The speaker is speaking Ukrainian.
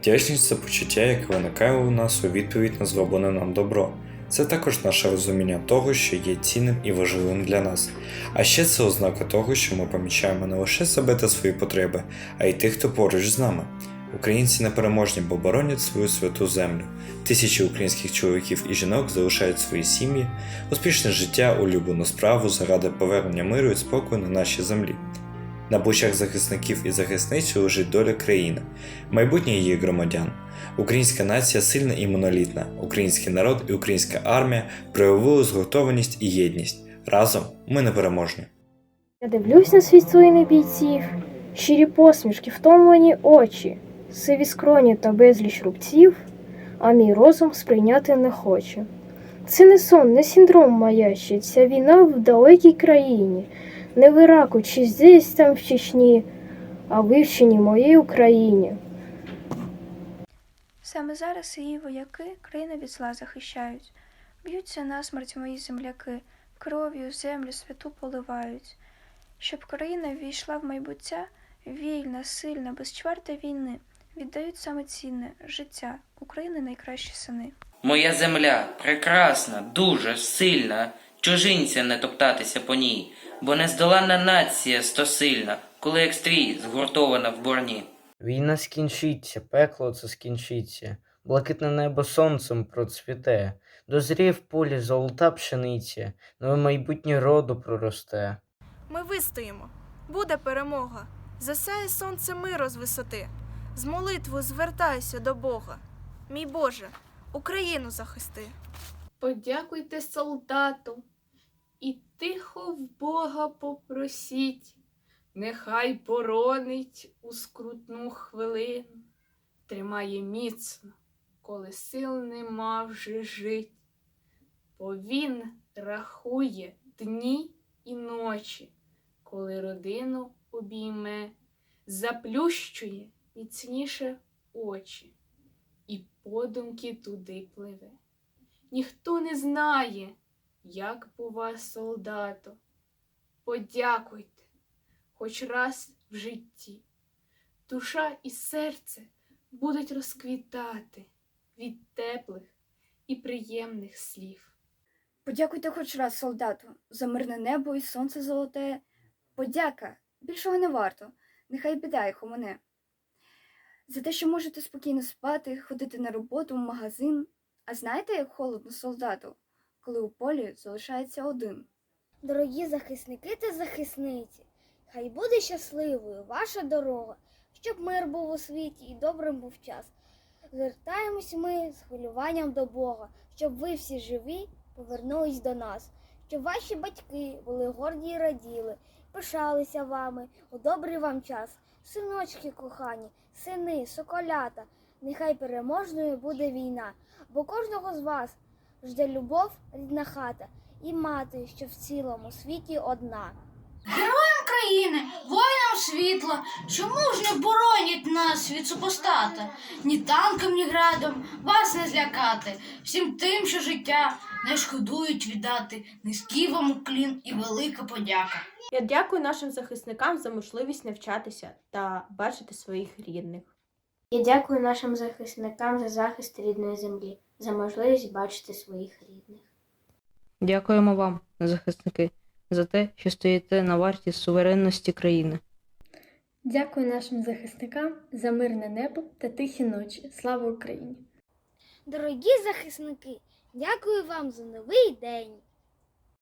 Вдячність це почуття, яке виникає у нас у відповідь на зроблене нам добро. Це також наше розуміння того, що є цінним і важливим для нас. А ще це ознака того, що ми помічаємо не лише себе та свої потреби, а й тих, хто поруч з нами. Українці непереможні, бо боронять свою святу землю. Тисячі українських чоловіків і жінок залишають свої сім'ї, успішне життя, улюблену справу заради повернення миру і спокою на нашій землі. На плечах захисників і захисниць лежить доля країни, майбутнє її громадян. Українська нація сильна і монолітна. Український народ і українська армія проявили згуртованість і єдність. Разом ми непереможні. Я дивлюсь на світ своїх бійців, щирі посмішки, втомлені очі, сиві скроні та безліч рубців, а мій розум сприйняти не хоче. Це не сон, не синдром маячить, ця війна в далекій країні, не в Іраку чи десь там в Чечні, а в вивченій моїй Україні. Саме зараз її вояки країну від зла захищають. Б'ються насмерть мої земляки, кров'ю землю святу поливають. Щоб країна ввійшла в майбуття, вільна, сильна, без чварти війни, віддають саме цінне життя України найкращі сини. Моя земля прекрасна, дуже сильна, чужинця не топтатися по ній, бо нездоланна нація стосильна, коли як стрій згуртована в борні. Війна скінчиться, пекло це скінчиться, блакитне небо сонцем процвіте, дозріє в полі золота пшениця, нове майбутнє роду проросте. Ми вистоїмо. Буде перемога. Засяє сонце миру з висоти. З молитвою звертаюся до Бога. Мій Боже, Україну захисти. Подякуйте солдату і тихо в Бога попросіть, нехай боронить у скрутну хвилину, тримає міцно, коли сил нема вже жить, бо він рахує дні і ночі, коли родину обійме, заплющує міцніше очі і подумки туди пливе. Ніхто не знає, як бува солдату. Подякуйте хоч раз в житті. Душа і серце будуть розквітати від теплих і приємних слів. Подякуйте хоч раз солдату за мирне небо і сонце золоте. Подяка більшого не варто, нехай біда їх у мене. За те, що можете спокійно спати, ходити на роботу в магазин. А знаєте, як холодно солдату, коли у полі залишається один? Дорогі захисники та захисниці, хай буде щасливою ваша дорога, щоб мир був у світі і добрим був час. Звертаємось ми з хвилюванням до Бога, щоб ви всі живі повернулись до нас, щоб ваші батьки були горді і раділи, пишалися вами у добрий вам час. Синочки кохані, сини, соколята, нехай переможною буде війна, бо кожного з вас жде любов, рідна хата і мати, що в цілому світі одна. Героям країни, воїнам світла, чому ж не боронять нас від супостата? Ні танком, ні градом вас не злякати, всім тим, що життя не шкодують віддати, низький вам уклін і велика подяка. Я дякую нашим захисникам за можливість навчатися та бачити своїх рідних. Я дякую нашим захисникам за захист рідної землі, за можливість бачити своїх рідних. Дякуємо вам, захисники, за те, що стоїте на варті суверенності країни. Дякую нашим захисникам за мирне небо та тихі ночі. Слава Україні! Дорогі захисники, дякую вам за новий день.